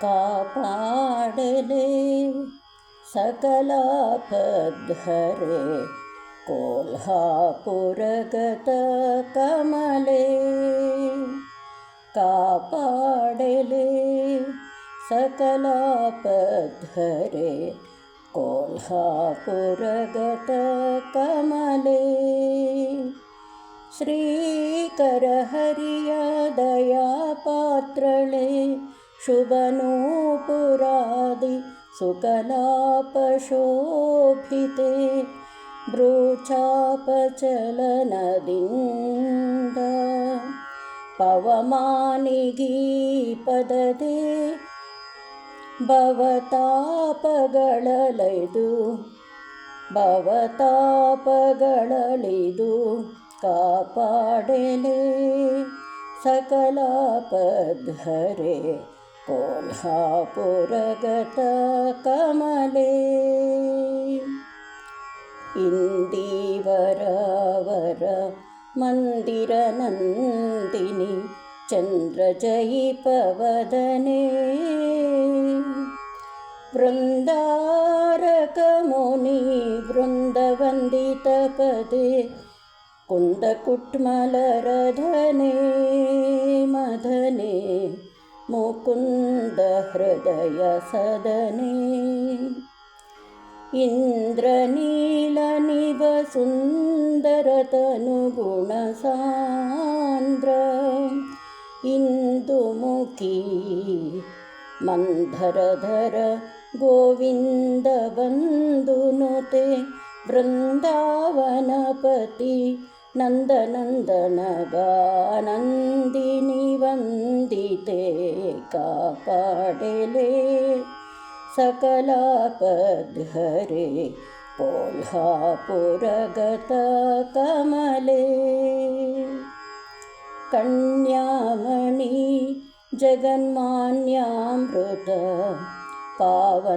कापाडले सकलापद्धरे कोल्हापुरगतकमले कापाडले सकलापद्धरे कोल्हापुरगतकमले श्रीकरहरियादयापात्रळे शुभनूपुरादि सुकलापशोभिते भ्रूचापचलनदिन्द पवमानिगीपददे भवतापगळलैदु भवतापगळलिदु कापाडले सकलापद्धरे कोल्हापुरगतकमले इन्दीवरवर मन्दिरनन्दिनि चन्द्रजयिपवदने वृन्दारकमुनि वृन्दवन्दितपदे कुन्दकुट्मलरधने मदने मुकुन्दहृदयसदने इन्द्रनीलनिवसुन्दरतनुगुणसान्द्र इन्दुमुखी मन्धरधर गोविन्दबन्धुनुते वृन्दावनपति नन्दनन्दनगानन्दिनि वन्दिते कापाडले सकलापद्धरे कोल्हापुरगतकमले कन्यामणि जगन्मान्यामृत पावन्नाधरबिम्बे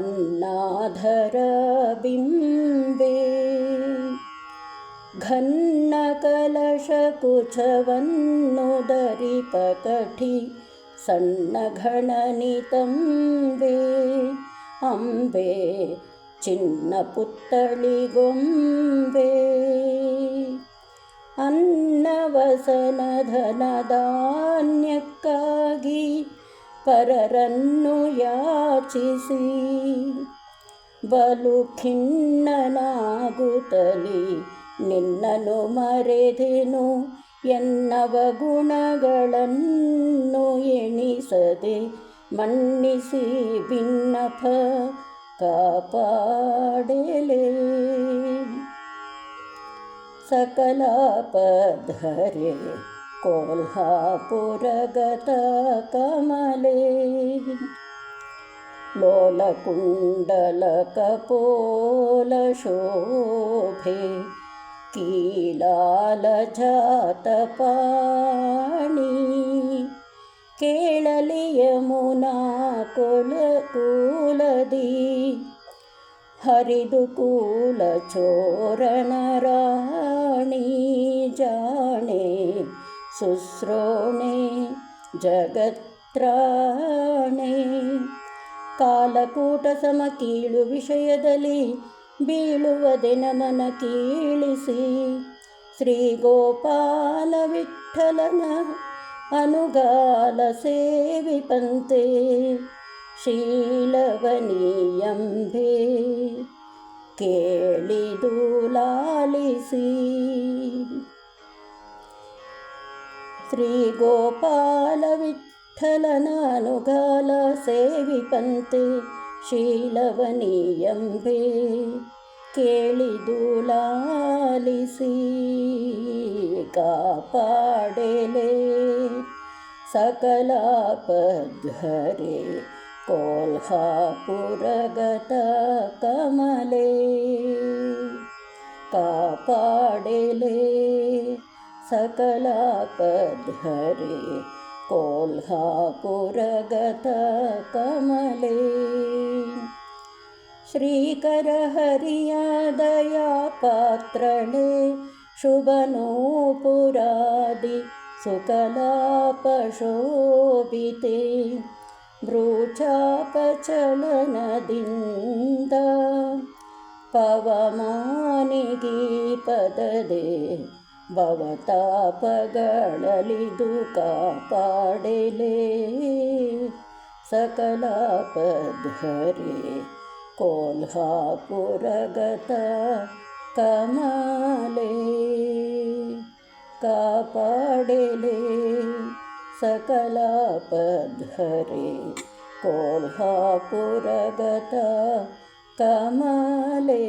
घन्नकलशकुचवन्नुदरिपकठि सन्नघणनितम्बे अम्बे चिन्नपुत्तळिगोम्बे ಅನ್ನವಸನಧನಧಾನ್ಯಕ್ಕಾಗಿ ಪರರನ್ನು ಯಾಚಿಸಿ ಬಲು ಖಿನ್ನನಾಗುತ್ತಲಿ ನಿನ್ನನು ಮರೆದೆನು ಎನ್ನವ ಗುಣಗಳನ್ನು ಎಣಿಸದೆ ಮನ್ನಿಸಿ ಭಿನ್ನಫ ಕಾಪಾಡಲೆ सकलापद्धरे कोल्हापुरगतकमले लोलकुण्डलकपोलशोभे कीलालजातपाणि केळलियमुना केळलियमुनाकुलकुलदी हरिदुकूलचोरणराणि जने शुश्रोणे जगत्राणे। कालकूटसमकीलु विषयदलि ಕಾಲಕೂಟ ಸಮ ಕೀಳು ವಿಷಯದಲ್ಲಿ ಬೀಳುವದೆ ನಮನ ಕೀಳಿಸಿ ಶ್ರೀ ಗೋಪಾಲ ವಿಠಲನ ಅನುಗಾಲ ಸೇವಿಪಂತೆ ಶೀಲವನೀಯಂಬೆ ಕೇಳಿದು ಲಾಲಿಸಿ ಶ್ರೀ ಗೋಪಾಲ ವಿಠಲನಾನುಗಾಲ ಸೇವಿಪಂತೆ ಶೀಲವನೀಯಂಬೆ ಕೇಳಿದು ಲಾಲಿಸಿ ಕಾಪಾಡೆಲೆ ಸಕಲಾಪದ್ಧರೆ ಕೋಲ್ಹಾಪುರಗತ ಕಮಲೆ ಕಾಪಾಡೆಲೆ ಸಕಲಾಪದ್ಧರೆ कोल्हापुरगतकमले। श्रीकरहरियादया पात्रणे शुभनूपुरादि सुकलापशोभिते। बृचापचलनदिन्द पवमानिगीपददे ಭವತಾಪಗಳಲಿದು ಕಾಪಾಡೆಲೆ सकलापधरे कोल्हापुरगत कमले कापाडेले सकलापधरे कोल्हापुरगत कमले